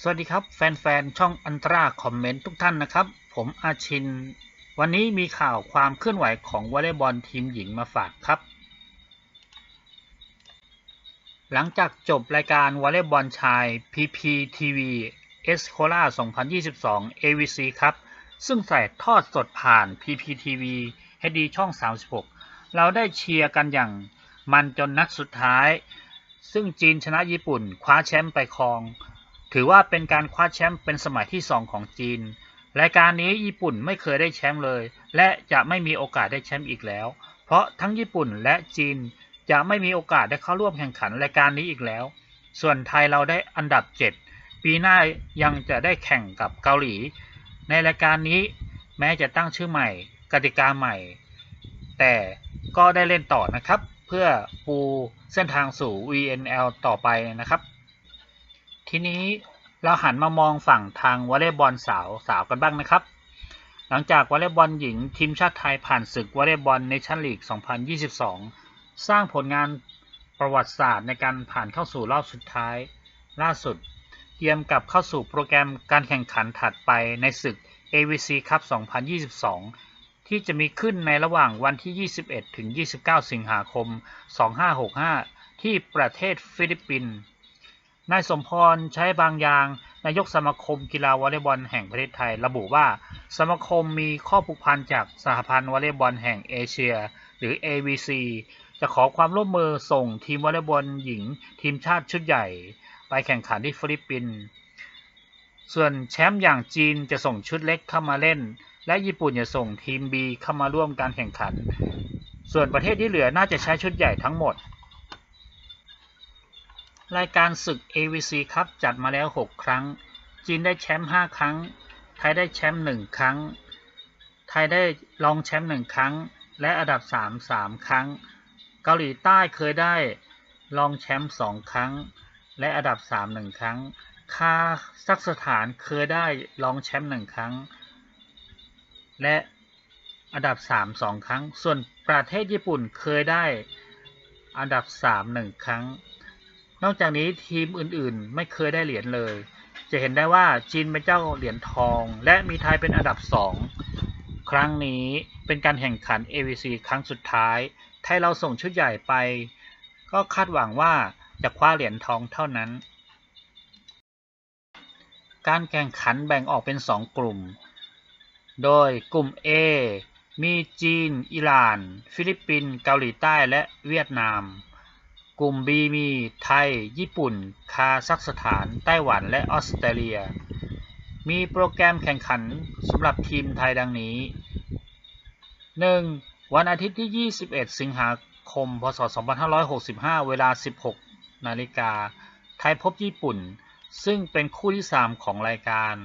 สวัสดีครับแฟนๆ ช่องอันตราคอมเมนต์ทุกท่านนะครับ ผมอาชิน วันนี้มีข่าวความเคลื่อนไหวของวอลเลย์บอลทีมหญิงมาฝากครับ หลังจากจบรายการวอลเลย์บอลชาย PPTV e s c o l a 2022 AVC ครับ ซึ่งใส่ทอดสดผ่าน PPTV HD ช่อง 36 เราได้เชียร์กันอย่างมันจนนัดสุดท้าย ซึ่งจีนชนะญี่ปุ่นคว้าแชมป์ไปครอง ถือว่าเป็นการคว้าแชมป์เป็นสมัยที่ 2 ของจีน รายการนี้ญี่ปุ่นไม่เคยได้แชมป์เลย และจะไม่มีโอกาสได้แชมป์อีกแล้ว เพราะทั้งญี่ปุ่นและจีนจะไม่มีโอกาสได้เข้าร่วมแข่งขันรายการนี้อีกแล้ว ส่วนไทยเราได้อันดับ 7 ปีหน้ายังจะได้แข่งกับเกาหลี ในรายการนี้แม้จะตั้งชื่อใหม่ กติกาใหม่ แต่ก็ได้เล่นต่อนะครับ เพื่อปูเส้นทางสู่ VNL ต่อไปนะครับ ทีนี้ เราหันมามองฝั่งทางวอลเลย์บอลสาวสาวกันบ้างนะครับ หลังจากวอลเลย์บอลหญิงทีมชาติไทยผ่านศึกวอลเลย์บอลเนชั่นลีก 2022 สร้างผลงานประวัติศาสตร์ในการผ่านเข้าสู่รอบสุดท้าย ล่าสุด เตรียมกลับเข้าสู่โปรแกรมการแข่งขันถัดไปในศึก AVC Cup 2022 ที่จะมีขึ้นในระหว่างวันที่ 21 ถึง 29 สิงหาคม 2565 ที่ประเทศฟิลิปปินส์ นายสมพรใช้บางอย่างนายกสมาคมกีฬาวอลเลย์บอลแห่งประเทศไทยระบุว่า สมาคมมีข้อผูกพันจากสหพันธ์วอลเลย์บอลแห่งเอเชีย หรือ AVC จะขอความร่วมมือส่งทีมวอลเลย์บอลหญิง ทีมชาติชุดใหญ่ ไปแข่งขันที่ฟิลิปปินส์ส่วนแชมป์อย่างจีนจะส่งชุดเล็กเข้ามาเล่น และญี่ปุ่นจะส่งทีม B เข้ามาร่วมการแข่งขัน ส่วนประเทศที่เหลือน่าจะใช้ชุดใหญ่ทั้งหมด รายการศึก AVC ครับจัดมาแล้ว 6 ครั้ง จีนได้แชมป์ 5 ครั้ง ไทยได้แชมป์ 1 ครั้ง ไทยได้รองแชมป์ 1 ครั้ง และอันดับ 3 3 ครั้ง เกาหลีใต้เคยได้รองแชมป์ 2 ครั้ง และอันดับ 3 1 ครั้ง คาซัคสถานเคยได้รองแชมป์ 1 ครั้ง และอันดับ 3 2 ครั้ง ส่วนประเทศญี่ปุ่นเคยได้อันดับ 3 1 ครั้ง นอกจากนี้ทีมอื่นๆ ไม่เคยได้เหรียญเลย จะเห็นได้ว่าจีนเป็นเจ้าเหรียญทอง และมีไทยเป็นอันดับ 2 ครั้งนี้เป็นการแข่งขัน AVC ครั้งสุดท้าย ไทยเราส่งชุดใหญ่ไป ก็คาดหวังว่าจะคว้าเหรียญทองเท่านั้น การแข่งขันแบ่งออกเป็น 2 กลุ่ม โดยกลุ่ม A มีจีน อิหร่าน ฟิลิปปินส์ เกาหลีใต้ และเวียดนาม กลุ่ม B มี ไทย ญี่ปุ่น คาซัคสถาน ไต้หวัน และออสเตรเลีย มีโปรแกรมแข่งขันสำหรับทีมไทยดังนี้ 1. วันอาทิตย์ที่ 21 สิงหาคม พศ 2565 เวลา 16 นาฬิกา ไทยพบญี่ปุ่น ซึ่งเป็นคู่ที่ 3 ของรายการ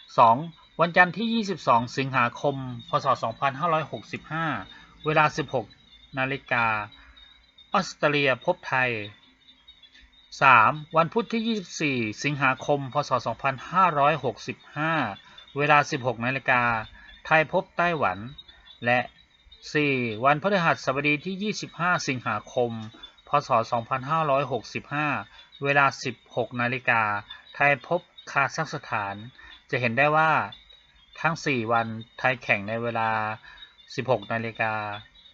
2. วันจันทร์ที่ 22 สิงหาคม พศ 2565 เวลา 16 นาฬิกา ออสเตรเลียพบไทย 3. วันพุธที่ 24 สิงหาคม พศ 2565 เวลา 16นาฬิกา ไทยพบไต้หวัน และ 4. วันพฤหัสบดีที่ 25 สิงหาคม พศ 2565 เวลา 16นาฬิกา ไทยพบคาซัคสถาน จะเห็นได้ว่า ทั้ง 4 วันไทยแข่งในเวลา 16นาฬิกา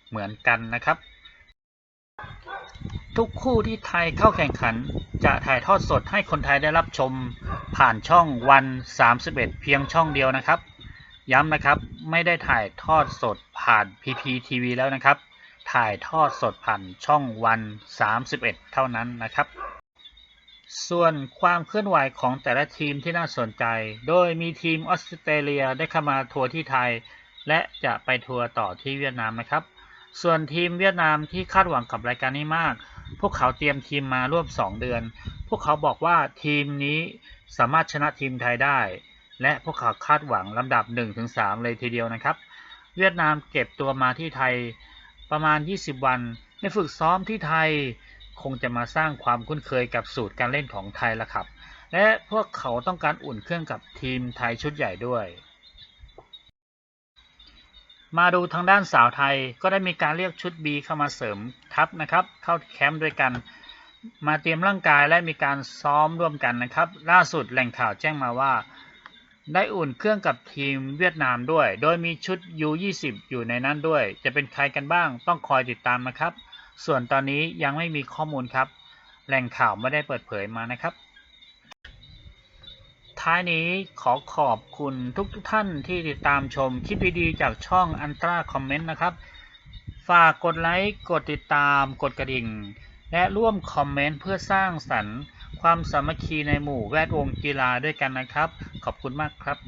เหมือนกันนะครับ ทุกคู่ที่ไทยเข้าแข่งขัน จะถ่ายทอดสดให้คนไทยได้รับชม ผ่านช่องวัน 31 เพียงช่องเดียวนะครับ ย้ำนะครับไม่ได้ถ่ายทอดสดผ่าน PPTV แล้วนะครับ ถ่ายทอดสดผ่านช่องวัน 31 เท่านั้นนะครับ ส่วนความเคลื่อนไหวของแต่ละทีมที่น่าสนใจ โดยมีทีมออสเตรเลียได้เข้ามาทัวร์ที่ไทย และจะไปทัวร์ต่อที่เวียดนามนะครับ ส่วนทีมเวียดนามที่คาดหวังกับรายการนี้มาก พวกเขาเตรียมทีมมาร่วม 2 เดือน พวกเขาบอกว่าทีมนี้สามารถชนะทีมไทยได้ และพวกเขาคาดหวังลำดับ 1-3 เลยทีเดียวนะครับ เวียดนามเก็บตัวมาที่ไทยประมาณ 20 วัน ในฝึกซ้อมที่ไทยคงจะมาสร้างความคุ้นเคยกับสูตรการเล่นของไทยละครับ และพวกเขาต้องการอุ่นเครื่องกับทีมไทยชุดใหญ่ด้วย มาดูทางด้านสาวไทยก็ได้มีการเรียกชุด B เข้ามาเสริมทัพนะครับ เข้าแคมป์ด้วยกัน มาเตรียมร่างกายและมีการซ้อมร่วมกันนะครับ ล่าสุดแหล่งข่าวแจ้งมาว่า ได้อุ่นเครื่องกับทีมเวียดนามด้วย โดยมีชุด U20 อยู่ในนั้นด้วย จะเป็นใครกันบ้างต้องคอยติดตามนะครับ ส่วนตอนนี้ยังไม่มีข้อมูลครับ แหล่งข่าวไม่ได้เปิดเผยมานะครับ ท้ายนี้ขอขอบคุณทุกทท่านที่ติดตามชมคลิปดีๆจากช่องอันตราคอมเมนต์นะครับ ฝากกดไลค์กดติดตามกดกระดิ่ง และร่วมคอมเมนต์เพื่อสร้างสรรค์ ความสามัคคีในหมู่แวดวงกีฬาด้วยกันนะครับ ขอบคุณมากครับ